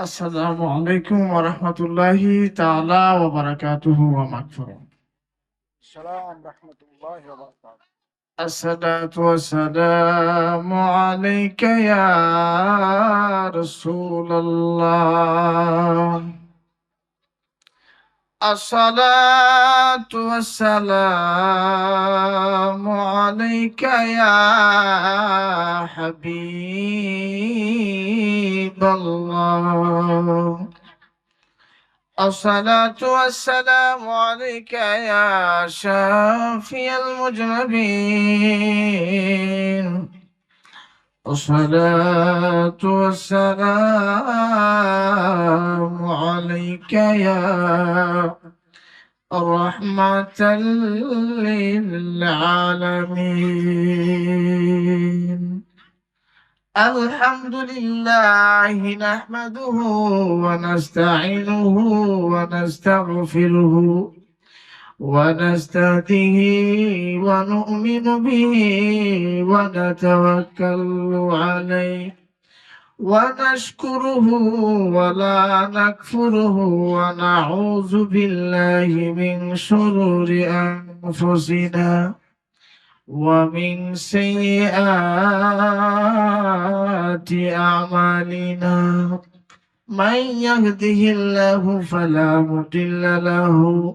السلام عليكم ورحمة الله تعالى وبركاته ومغفرة. السلام ورحمة الله وبركاته. الصلاة والسلام عليك يا رسول الله. الصلاة والسلام عليك يا حبيب الله الصلاة والسلام عليك يا شافي المجرمين الصلاة والسلام عليك يا رحمة للعالمين. الحمد لله نحمده ونستعينه ونستغفره. ونستهديه ونؤمن به ونتوكل عليه. ونشكره ولا نكفره ونعوذ بالله من شرور أنفسنا ومن سيئات أعمالنا. من يهده الله فلا مضل له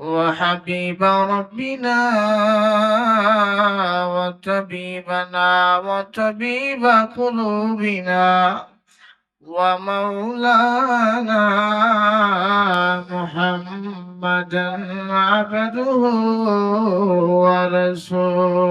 وحبيب ربنا وطبيبنا وطبيب قلوبنا ومولانا محمدا عبده ورسوله.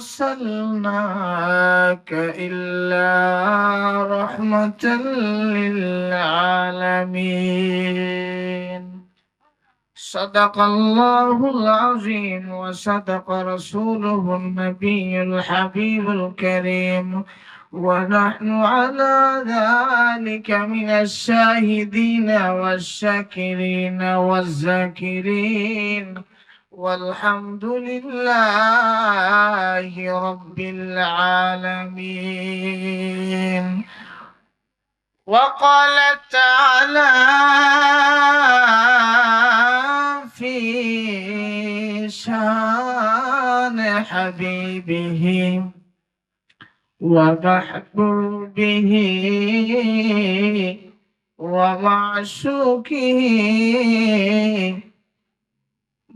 أرسلناك إلا رحمة للعالمين. صدق الله العظيم وصدق رسوله النبي الحبيب الكريم. ونحن على ذلك من الشاهدين والشاكرين والذاكرين. والحمد لله رب العالمين. وقال تعالى في شان حبيبه ومحبوبه ومعشوقه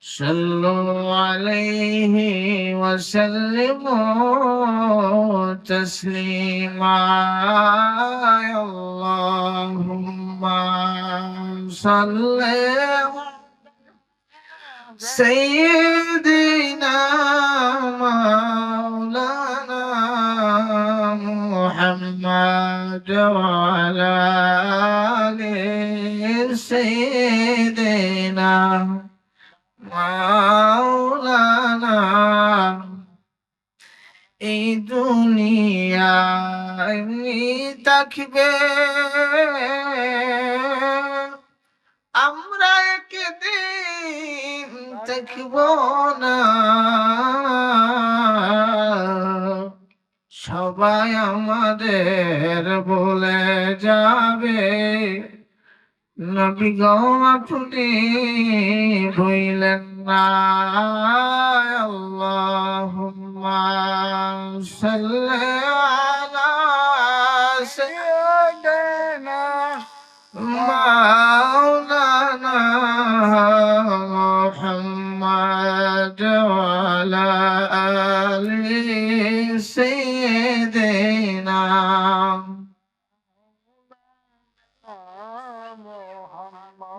صلوا عليه وسلموا تسليما. اللهم صل سيدنا مولانا محمد وعلى آل سيدنا মাওলানা এই দুনিয়ায় থাকবে। আমরা একদিন থাকব না। সবাই আমাদের বলে যাবে। নবী আপনি হইলেন না। আল্লাহুম্মা সাল্লি আলা সাইয়্যিদিনা মাওলানা মুহাম্মদ ওয়া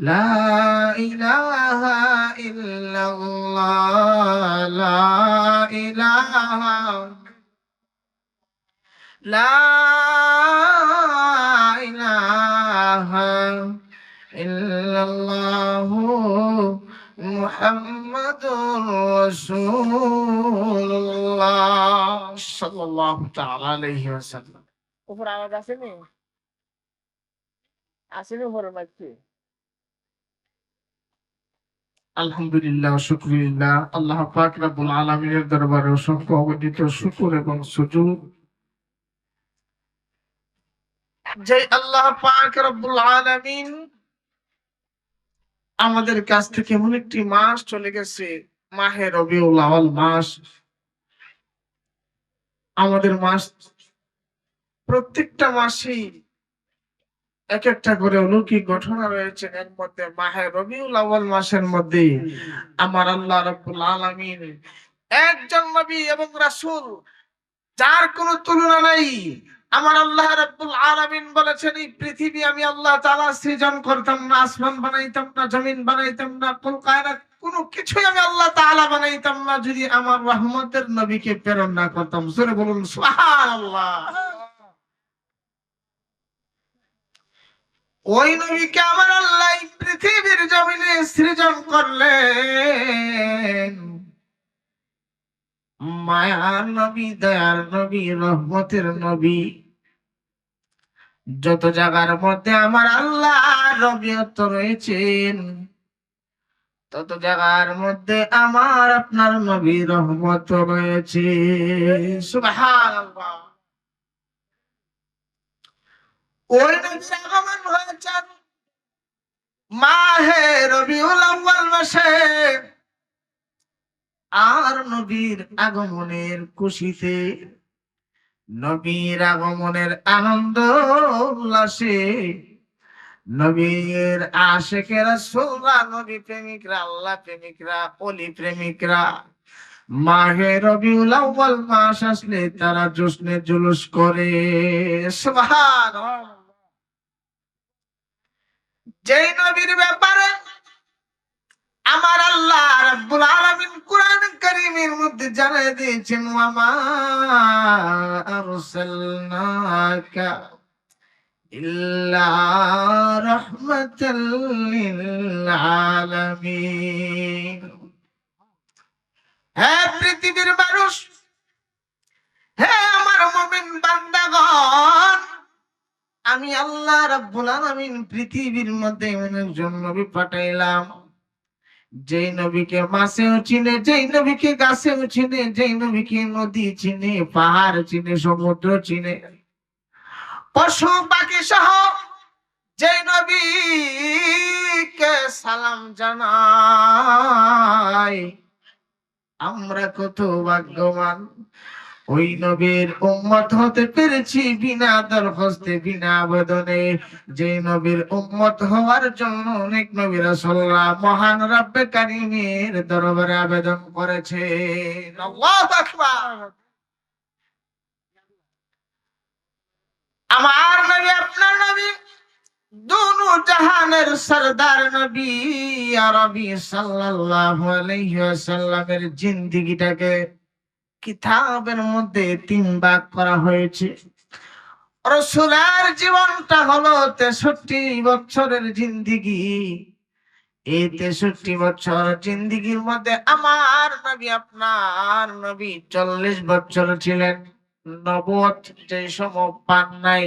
لا إله إلا الله لا إله لا إله إلا الله محمد رسول الله صلى الله تعالى عليه وسلم উপর আওয়াজ আসেনি আসেনি উপরে বাচ্চি আলহামদুলিল্লাহ শুক্রিল্লাহ আল্লাহ পাক দরবারে অসংখ্য এবং যে আল্লাহ পাক রব্বুল আমাদের কাছ থেকে এমন একটি মাস চলে গেছে, মাহে আওয়াল মাস। আমাদের মাস প্রত্যেকটা মাসেই এক একটা করে অলৌকিক ঘটনা রয়েছে। এর মধ্যে মাহে রবিউল আওয়াল মাসের মধ্যে আমার আল্লাহ রাব্বুল আলামিন একজন নবী এবং রাসূল যার কোনো তুলনা নাই। আমার আল্লাহ রাব্বুল আলামিন বলেছেন, এই পৃথিবী আমি আল্লাহ তাআলা সৃজন করতাম না, আসমান বানাইতাম না, জমিন বানাইতাম না, কুল কায়নাত কোনো কিছুই আমি আল্লাহ তাআলা বানাইতাম না। যদি আমার রহমতের নবীকে প্রেরণ না করতাম। জোরে বলুন, সুবহানাল্লাহ। ওই নবীকে আমার আল্লাহ পৃথিবীর জমিনে সৃজন করলেন। মায়ার নবী, দয়ার নবী, রহমতের নবী। যত জায়গার মধ্যে আমার আল্লাহ রবিয়ত রয়েছেন, তত জায়গার মধ্যে আমার আপনার নবী রহমত রয়েছে। সুবহানাল্লাহ। মাহে আর নবীর আগমনের খুশিতে নবীর আগমনের আনন্দ উল্লাসে নবীর আশেকেরা সোলরা নবী প্রেমিকরা, আল্লাহ প্রেমিকরা, অলি প্রেমিকরা, মাহে রবিউল মাস আসলে তারা জোশনে জুলুস করে। সুবহানাল্লাহ। যেই নবীর ব্যাপারে আমার আল্লাহ রাব্বুল আলামিন কোরআন কারীমের মধ্যে জানিয়ে দিয়েছেন আলামিন হ্যাঁ পৃথিবীর মানুষ হ্যাঁ আমার মুমিন বান্দাগণ আমি আল্লাহ রাব্বুল আলামিন পৃথিবীর মধ্যে এমন একজন নবী পাঠাইলাম। যেই নবীকে মাছেও চিনে, যেই নবীকে গাছেও চিনে, যেই নবীকে নদী চিনে, পাহাড় চিনে, সমুদ্র চিনে। পশু, পাখি সহ যেই নবীকে সালাম জানাই, আমরা কত ভাগ্যবান। ওই নবীর উম্মত হতে পেরেছি বিনা দরখাস্তে, বিনা আবেদনে। যে নবীর উম্মত হওয়ার জন্য অনেক নবী মহান রব্বে কারিমের দরবারে আবেদন করেছে। আল্লাহু আকবার। আমার নবী, আপনার নবী, দুনু জাহানের সরদার নবী আরবি সাল্লাল্লাহু আলাইহি ওয়াসাল্লামের জিন্দেগিটাকে কিতাবের মধ্যে তিন ভাগ করা হয়েছে। রসুলের জীবনটা হলো তেষট্টি বছরের জিন্দিগি। এই তেষট্টি বছর জিন্দিগির মধ্যে আমার নবী, আপনার নবী চল্লিশ বছর ছিলেন। নবদ যে সময় পান নাই।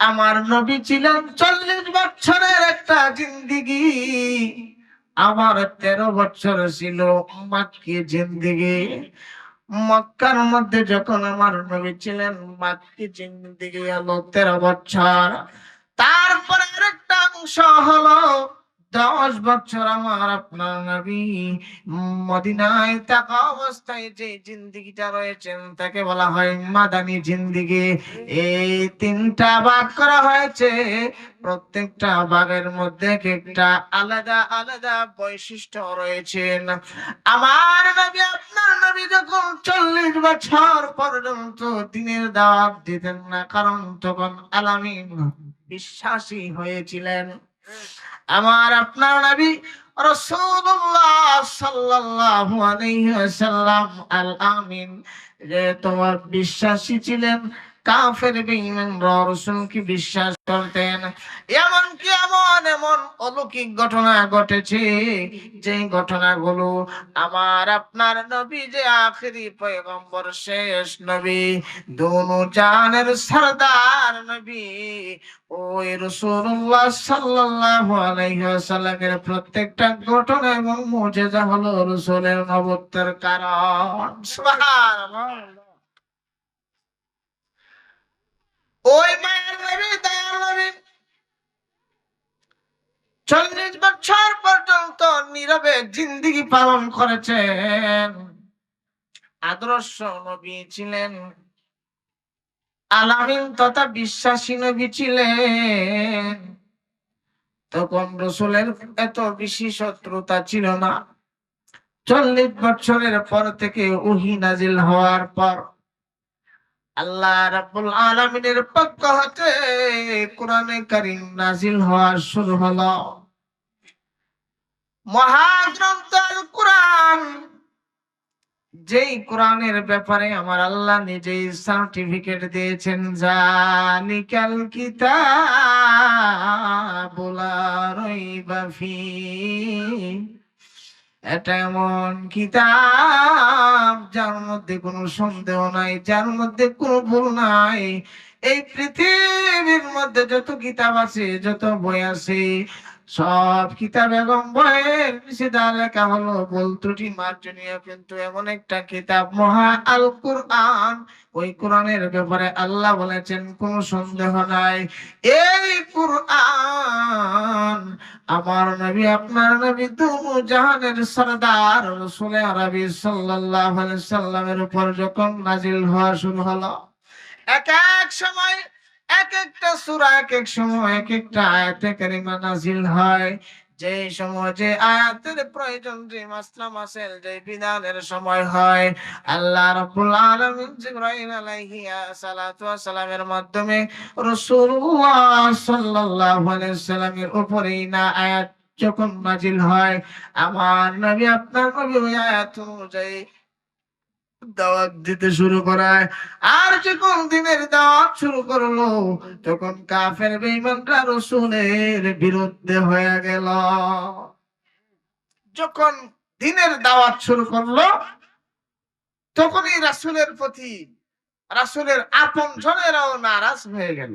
আমার নবী ছিলেন চল্লিশ বছরের একটা জিন্দিগি। আমার তেরো বছর ছিল মাক্কি জিন্দিগি। মক্কার মধ্যে যখন আমার নবী ছিলেন মাতৃ জিন্দিগি হলো তেরো বছর। তারপরে আরেকটা অংশ হলো দশ বছর আমার আপনার নবী। মদিনায় থাকা অবস্থায় যে জিন্দিগিটা রয়েছেন, তাকে বলা হয় মাদানী জিন্দিগি। এই তিনটা ভাগ করা হয়েছে। প্রত্যেকটা ভাগের মধ্যে একটা আলাদা আলাদা বৈশিষ্ট্য রয়েছে আমার নবী, আপনার নবী যখন চল্লিশ বছর পর্যন্ত দিনের দাওয়াত দিতেন না, কারণ তখন আলামিন বিশ্বাসী হয়েছিলেন। আমার আপনার নবী রসুল্লাহ আল আমিন যে তোমার বিশ্বাসী ছিলেন কাফের বেঈমান রাসূলকে বিশ্বাস করতেন। এমন কি এমন এমন অলৌকিক ঘটনা ঘটেছে, যে ঘটনাগুলো আমার আপনার নবী যে আখেরি পয়গম্বর শেষ নবী, দোনো জানের সরদার নবী, ওই রাসূলুল্লাহ সাল্লাল্লাহু আলাইহি প্রত্যেকটা ঘটনা এবং মুজিজা হলো রাসূলের নবুত্বের কারণ। ওই মায়ের দয়াল চল্লিশ বছর পর্যন্ত নীরবে জিন্দিগি পালন করেছেন। আদর্শ নবী ছিলেন। আলামিন তথা বিশ্বাসী নবী ছিলেন। তখন রসুলের এত বেশি শত্রুতা ছিল না। চল্লিশ বছরের পর থেকে উহি নাজিল হওয়ার পর আল্লাহ রাব্বুল আলামিনের পক্ষ হতে কোরআনে কারীম নাজিল হওয়া শুরু হলো। মহাগ্রন্থ আল কোরআন যেই কোরআনের ব্যাপারে আমার আল্লাহ নিজেই সার্টিফিকেট দিয়েছেন, জালিকাল কিতাবু লা রাইবা ফি। এটা এমন কিতাব যার মধ্যে কোনো সন্দেহ নাই, যার মধ্যে কোনো ভুল নাই। এই পৃথিবীর মধ্যে যত কিতাব আছে, যত বই আছে সব কিতাব এবং বইয়ের নিষেধা লেখা হলো ভুল ত্রুটি মার্জনীয়, কিন্তু এমন একটা কিতাব মহা আল কোরআন ওই কোরআনের ব্যাপারে আল্লাহ বলেছেন, কোনো সন্দেহ নাই। এই কোরআন আমার নবী, আপনার নবী দুনু জাহানের সরদার, রাসূল আরবি আলাইহি সাল্লামের উপর যখন নাজিল হওয়া শুরু হলো, এক এক সময় এক একটা সূরা এক এক সময় এক একটা আয়াতে কারিমা নাজিল হয়। যে সময় যে আয়াতের প্রয়োজন, যে মাসলা মাসেল, যে বিধানের সময় হয়। আল্লাহ রাব্বুল আলামিন জিবরাইল আলাইহি সালাতু ওয়াস সালামের মাধ্যমে রাসূলুল্লাহ সাল্লাল্লাহু আলাইহি সাল্লামের উপরেই না আয়াত যখন নাজিল হয়, আমার নবী আপনার নবী আয়াত অনুযায়ী দাওয়াত দিতে শুরু করায়। আর যখন দিনের দাওয়াত শুরু করল, তখন কাফের বেঈমানরা রসুলের বিরুদ্ধে হয়ে গেল। যখন দিনের দাওয়াত শুরু করল, তখনই রাসুলের প্রতি, রাসুলের আপন জনেরাও নারাজ হয়ে গেল।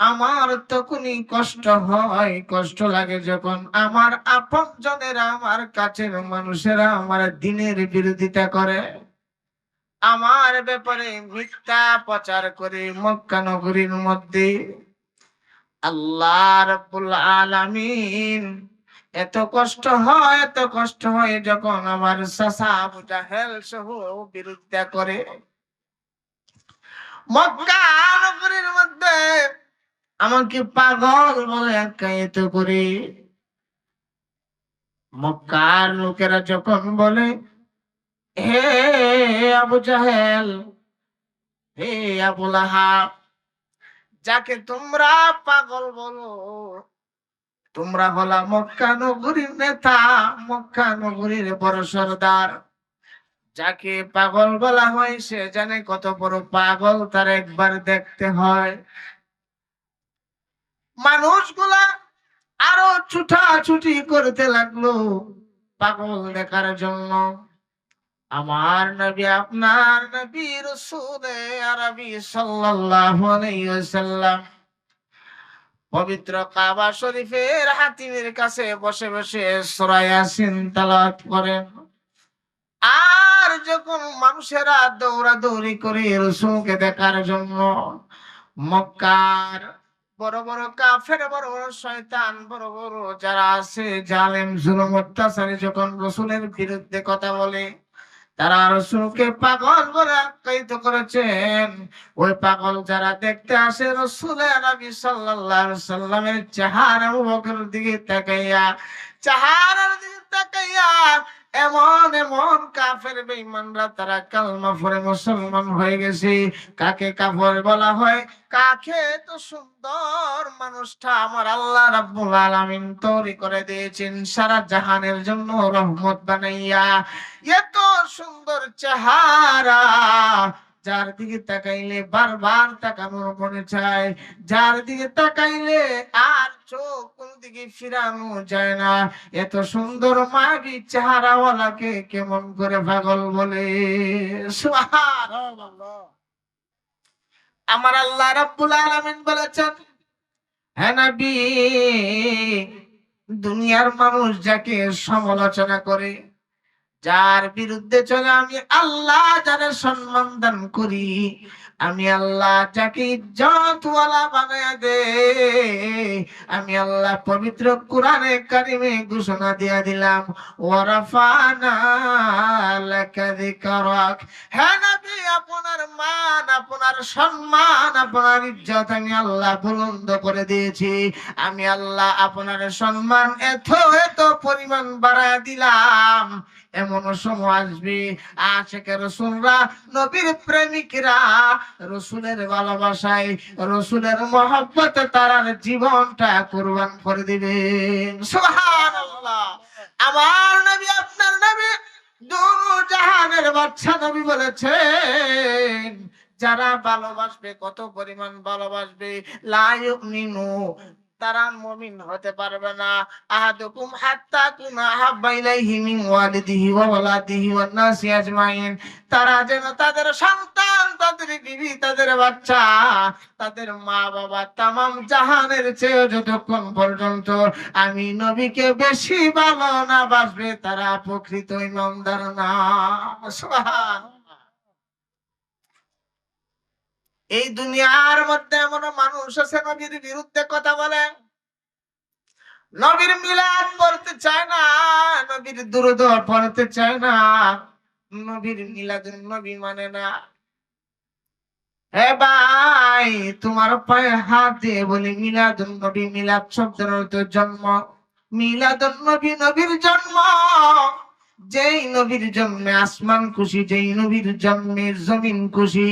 আমার তখনই কষ্ট হয়, কষ্ট লাগে যখন আমার আপন জনেরা আমার কাছের মানুষেরা আমার দিনের বিরোধিতা করে। আমার ব্যাপারে মিথ্যা প্রচার করে মক্কা নগরীর মধ্যে। আল্লাহ রাব্বুল আলামিন এত কষ্ট হয়, এত কষ্ট হয় যখন আমার চাচা আবু জাহেল সহ বিরোধিতা করে। মক্কা নগরীর মধ্যে আমাকে পাগল বলে আখ্যায়িত করে। মক্কার লোকেরা যখন বলে, হে আবু জাহেল, হে আবু লাহাব, যাকে তোমরা পাগল বলো, তোমরা হলা মক্কা নগরীর নেতা, মক্কা নগরীর বড় সর্দার। যাকে পাগল বলা হয়, সে জানে কত বড় পাগল, তার একবার দেখতে হয়। মানুষগুলা আরও ছুটাছুটি করতে লাগল পাগল দেখার জন্য। আমার নবী, আপনার আরবি পবিত্র কাবা শরীফের হাতিমের কাছে বসে বসে সূরা ইয়াসিন তেলাওয়াত করেন। আর যখন মানুষেরা দৌড়াদৌড়ি করে রসুলকে দেখার জন্য মক্কার বড় বড় কাফের, বড় বড় শয়তান, বড় বড় যারা আছে, জালেম, জুলুম, অত্যাচারী, যখন রসুলের বিরুদ্ধে কথা বলে, তারা রসুলকে পাগল বলে আখ্যায়িত করেছেন। ওই পাগল যারা দেখতে আসে, রসুলের সাল্লামের চেহারা দিকে তাকাইয়া এমন এমন কাফের তারা কালমা মুসলমান হয়ে গেছে। কাকে কাফর বলা হয়? কাকে? তো সুন্দর মানুষটা আমার আল্লাহ রাব্বুল আলামিন তৈরি করে দিয়েছেন সারা জাহানের জন্য রহমত বানাইয়া। এত সুন্দর চেহারা যার দিকে তাকাইলে বারবার তাকানোর মনে চায়, যার দিকে তাকাইলে আর চোখ কোন দিকে ফিরানো যায় না। এত সুন্দর মাগি চেহারাওয়ালাকে কেমন করে পাগল বলে? আমার আল্লাহ রাব্বুল আলামিন বলেছেন হ্যাঁ নবী, দুনিয়ার মানুষ যাকে সমালোচনা করে যার বিরুদ্ধে চলে আমি আল্লাহ যারা সম্মান দান করি, আমি আল্লাহ যাকে ইজ্জতওয়ালা বানায় দে, আমি আল্লাহ পবিত্র কোরআনে কারিমে ঘোষণা দিয়া দিলাম ওয়ারাফানা লাকা যিকরাক। হ্যাঁ নবী, আপনার মান, আপনার সম্মান, আপনার ইজ্জত আমি আল্লাহ বুলন্দ করে দিয়েছি। আমি আল্লাহ আপনার সম্মান এত এত পরিমাণ বাড়ায় দিলাম। এমন সময় আসবে। আশেখ রসুলরা, নবীর প্রেমিকরা, রসুলের ভালোবাসায়, রসুলের মহব্বতে তারার জীবনটা কোরবান করে সুবহানাল্লাহ। আমার নবী, আপনার নবী জাহানের বাচ্চা নবী বলেছেন, যারা ভালোবাসবে, কত পরিমাণ ভালোবাসবে লায়ুক নিনু তারা মমিন হতে পারবে না। আহাদুকুম হাত্তা কুনা হাব্বা ইলাইহি মিন ওয়ালিদিহি ওয়া ওয়ালাদিহি ওয়ান নাসি আজমাইন। তারা যেন তাদের সন্তান, তাদের বিবি, তাদের বাচ্চা, তাদের মা বাবা তামাম জাহানের চেয়ে যতক্ষণ পর্যন্ত আমি নবীকে বেশি ভালো না বাসবে, তারা প্রকৃত ইমানদার না সুবহানাল্লাহ। এই দুনিয়ার মধ্যে এমন মানুষ আছে নবীর বিরুদ্ধে কথা বলে। নবীর মিলাদ পড়তে চায় না, নবীর দুরুদ পড়তে চায় না, নবীর মিলাদ নবী মানে না। হে ভাই, তোমার পায়ে হাত দিয়ে বলি, মিলাদ নবী মিলাদ শব্দের অর্থ জন্ম। মিলাদুন নবী নবীর জন্ম। যেই নবীর জন্মে আসমান খুশি, যেই নবীর জন্মে জমিন খুশি,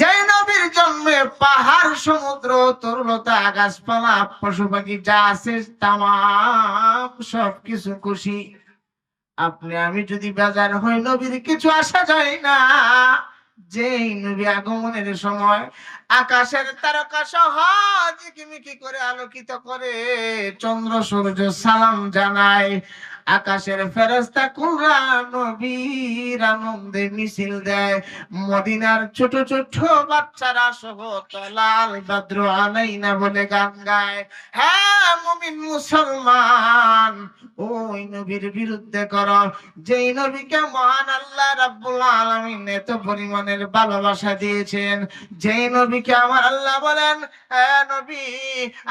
যেই নবীর জন্মে পাহাড়, সমুদ্র তরুলতা গাছপালা পশু পাখি যা আছে, তামাম সব কিছু খুশি। আপনি, আমি যদি বাজার হই নবীর, কিছু আসা যায় না। যেই নবী আগমনের সময় আকাশের তারকা সহ ঝিকিমিকি করে আলোকিত করে চন্দ্র সূর্য সালাম জানায় আকাশের ফেরেস্তা কুরা আনন্দে মিছিল দেয়। মদিনার ছোট ছোট বাচ্চারা সহ লাল ভদ্র আলাইনা বলে গান গায়। হ্যাঁ মুমিন মুসলমান, ওই নবীর বিরুদ্ধে কর। যেই নবীকে মহান আল্লাহ রাব্বুল আলামিন এত পরিমাণের ভালোবাসা দিয়েছেন, যেই নবীকে আমার আল্লাহ বলেন হ্যাঁ নবী,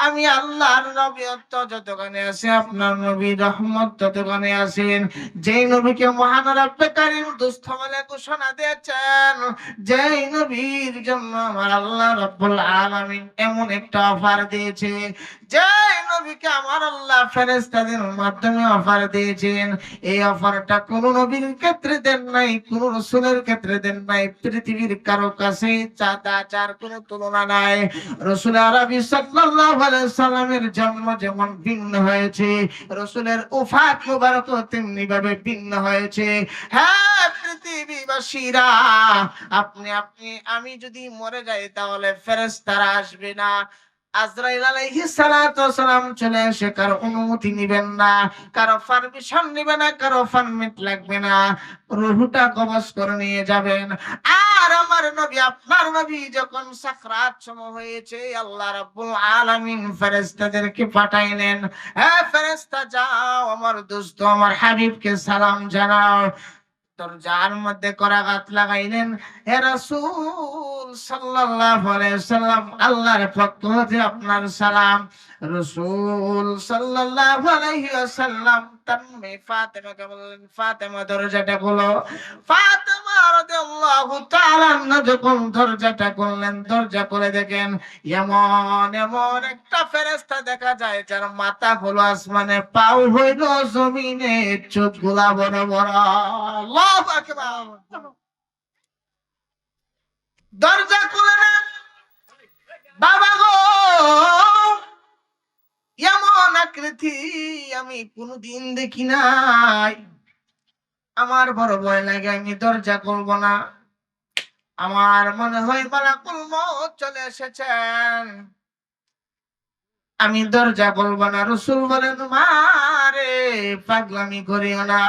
আমি আল্লাহর নবীত্ব যতখানে আছে, আপনার নবী রহমত ততখানে আছেন যেই নবীকে মহান রাব্বে দুস্থ বলে ঘোষণা দিয়েছেন, যেই নবীর জন্য আমার আল্লাহ রব্বুল আলামিন এমন একটা অফার দিয়েছে সাল্লামের জন্ম যেমন ভিন্ন হয়েছে, রসুলের উফাত মুবারক তেমনি ভাবে ভিন্ন হয়েছে। হ্যাঁ পৃথিবীবাসীরা, আপনি আপনি, আমি যদি মরে যাই তাহলে ফেরেশতারা আসবে না। আর আমার যখন হয়েছে, আল্লাহ পাঠাইলেন হ্যাঁ ফেরেশতা, যাও, আমার দোস্ত, আমার হাবিবকে সালাম জানাও। যার মধ্যে করাঘাত লাগাইলেন হে রাসূল সাল্লাম আল্লাহর পক্ষ হতে আপনার সালাম। রাসূল সাল্লাল্লাহু আলাইহি ওয়াসাল্লাম তার মেয়ে ফাতেমাকে বললেন, ফাতেমা, দরজাটা খোলো। ফাতেমা রাদিয়াল্লাহু তাআলা যখন দরজাটা খুললেন, দরজা খুলে দেখেন এমন এমন একটা ফেরেশতা দেখা যায় যার মাথা হলো আসমানে পাও হইল, জমিনে চোখগুলা বড় বড়। আল্লাহু আকবার। দরজা খুলে না। বাবা গো! এমন আকৃতি আমি কোনোদিন দেখি নাই। আমার বড় ভয় লাগে, আমি দরজা করব না। আমার মনে হয় মালাকুল মউত চলে এসেছেন। আমি দরজা করব না, রসুল বলেন মারে পাগলামি করিও না।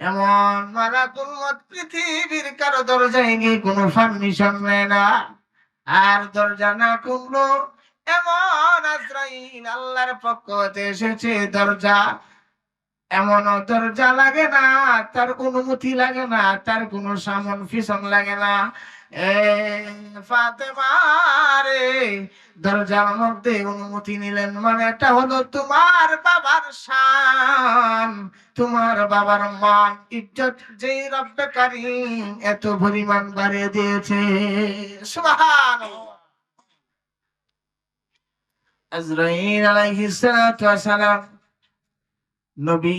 এমন মালাকুল মউত পৃথিবীর কারও দরজায় গিয়ে কোনো পারমিশন নেয় না। আর দরজা না খুললো এমন আজরাইল আল্লাহর পক্ষ এসেছে দরজা। এমন দরজা লাগে না, তার অনুমতি লাগে না, তার কোনো সামন ফিসন লাগে না। দরজার মধ্যে অনুমতি নিলেন মানে এটা হলো তোমার বাবার শান। তোমার বাবার মান, ইজ্জত যেই রব্বে এত পরিমাণ বাড়িয়ে দিয়েছে। সুবহানাল্লাহ। আজরাইল নবী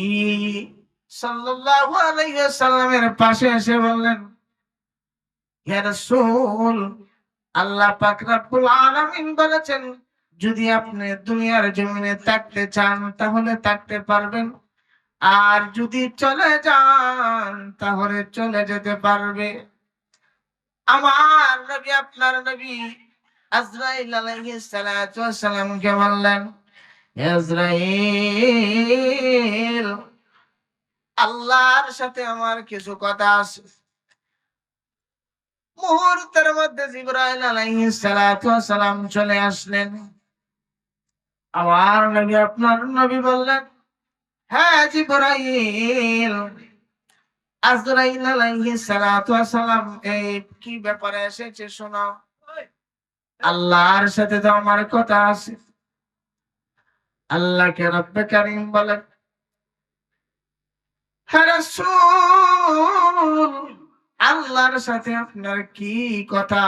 সাল্লাল্লাহু আলাইহি পাশে এসে বললেন রাসূল, আল্লাহ পাক রব্বুল আলামিন বলেছেন, যদি আপনি দুনিয়ার জমিনে থাকতে চান তাহলে থাকতে পারবেন, আর যদি চলে যান তাহলে চলে যেতে পারবে। আমার নবী, আপনার নবী আজরাইল আলাইহিস সালাতু ওয়াসালামকে বললেন? আজরাইল, আল্লাহর সাথে আমার কিছু কথা আছে। মুহূর্তের মধ্যে জিবরাইল আলাইহিস সালাতু ওয়াসালাম চলে আসলেন। আমার নবী আপনার নবী বললেন হ্যাঁ জিবরাইল, আজরাইল আলাইহিস সালাতু ওয়াসালাম এই কি ব্যাপারে এসেছে শোনাও। আল্লাহর সাথে তো আমার কথা আছে। আল্লাহকে রব্বে কারিম হ্যাঁ আল্লাহর সাথে আপনার কি কথা?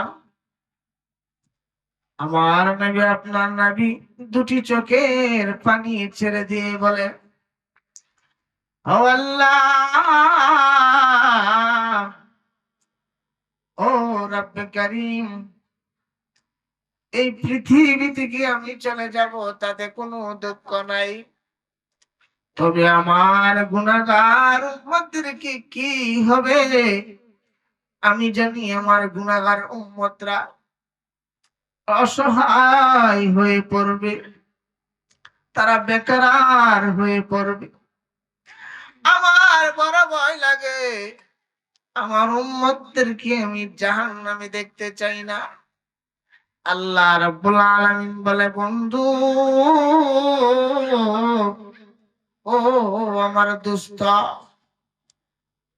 আমার নবী, আপনার নবী দুটি চোখের পানি ছেড়ে দিয়ে বলে, ও আল্লাহ, ও রব্বে করিম এই পৃথিবী থেকে আমি চলে যাব, তাতে কোনো দুঃখ নাই। তবে আমার গুণাগার উম্মতদেরকে কি হবে? আমি জানি আমার গুণাগার উম্মতরা অসহায় হয়ে পড়বে। তারা বেকার হয়ে পড়বে। আমার বড় ভয় লাগে। আমার উম্মতদেরকে আমি জাহান নামে দেখতে চাই না। আল্লাহ রাব্বুল আলামিন বলে, বন্ধু, ও আমার দোস্ত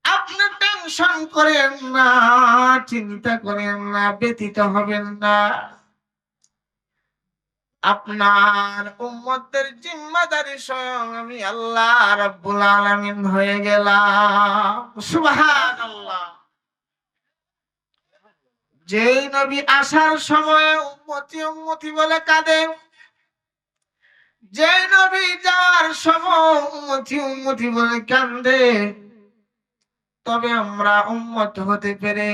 আপনি টেনশন করেন না, চিন্তা করেন না ব্যতীত হবেন না। আপনার উম্মতের জিম্মাদারি স্বয়ং আমি আল্লাহ রাব্বুল আলামিন হয়ে গেলাম। সুবহানাল্লাহ। যেই নবী আসার সময় উম্মতি উম্মতি বলে কাঁদে যে নবী যাওয়ার সময় উম্মতি উম্মতি বলে কান্দে তবে আমরা উম্মত হতে পেরে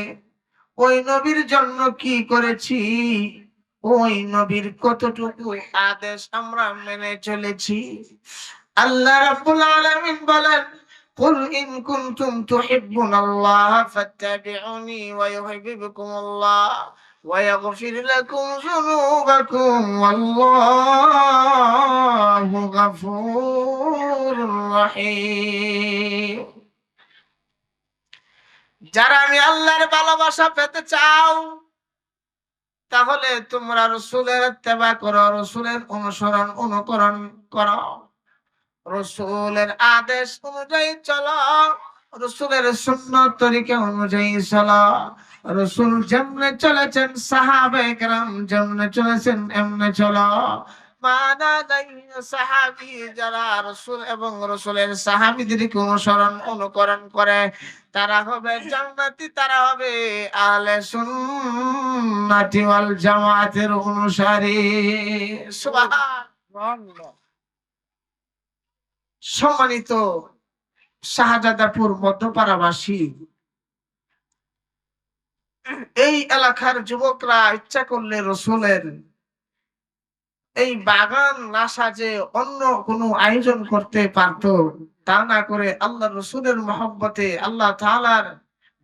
ওই নবীর জন্য কি করেছি? ওই নবীর কতটুকু আদেশ আমরা মেনে চলেছি? আল্লাহ রাব্বুল আলামিন বলেন قل إن كنتم تحبون الله فاتبعوني ويحببكم الله ويغفر لكم ذنوبكم والله غفور رحيم যারা আমি আল্লাহর ভালোবাসা পেতে চাও তাহলে তোমরা রসুলের তেবা করো রসুলের অনুসরণ অনুকরণ করো রসুলের আদেশ অনুযায়ী চলো, রসুলের সুন্নত তরিকা অনুযায়ী চলো। রসুল যেমনে চলেছেন সাহাবে যেমনে চলেছেন এমনে চলো। যারা রসুল এবং রসুলের অনুসরণ করে, তারা হবে তারা হবে অনুসারী। সম্মানিত শাহজাদাপুর মধ্যপাড়াবাসী, এই এলাকার যুবকরা ইচ্ছা করলে রসুলের এই বাগান না সাজে অন্য কোনো আয়োজন করতে পারতো, তা না করে আল্লাহ রসুলের মহব্বতে আল্লাহ তাআলার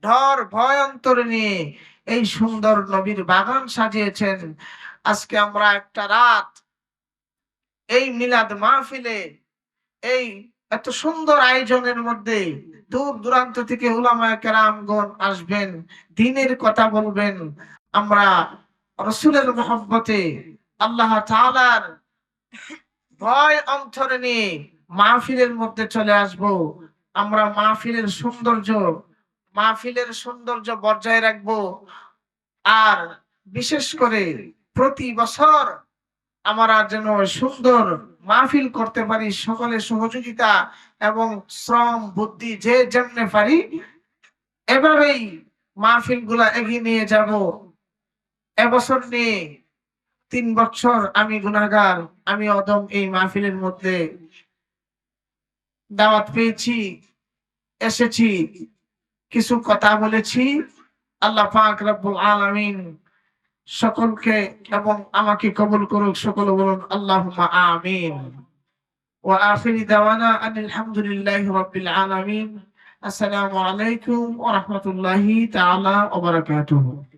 ডর ভয় অন্তরে নিয়ে এই সুন্দর নবীর বাগান সাজিয়েছেন। আজকে আমরা একটা রাত এই মিলাদ মাহফিলে এই এত সুন্দর আয়োজনের মধ্যে দূর দূরান্ত থেকে উলামায়ে কেরামগণ আসবেন, দিনের কথা বলবেন। আমরা রসুলের মহব্বতে আল্লাহ তাআলার ভয় অন্তরে নিয়ে মাহফিলের মধ্যে চলে আসব। আমরা মাহফিলের সৌন্দর্য মাহফিলের সৌন্দর্য বজায় রাখব। আর বিশেষ করে প্রতি বছর আমরা যেন সুন্দর মাহফিল করতে পারি, সকলের সহযোগিতা এবং শ্রম, বুদ্ধি যে যেমনে পারি, এভাবেই মাহফিলগুলা এগিয়ে নিয়ে যাব। এবছর নিয়ে তিন বছর আমি গুনাগার আমি অদম এই মাহফিলের মধ্যে দাওয়াত পেয়েছি, এসেছি, কিছু কথা বলেছি। আল্লাহ পাক রব্বুল আলামিন সকলকে এবং আমাকে কবুল করুক, সকল বলুন আল্লাহ আমিন। আসসালামু আলাইকুম ওয়া রাহমাতুল্লাহি তাআলা ওয়া বারাকাতুহু।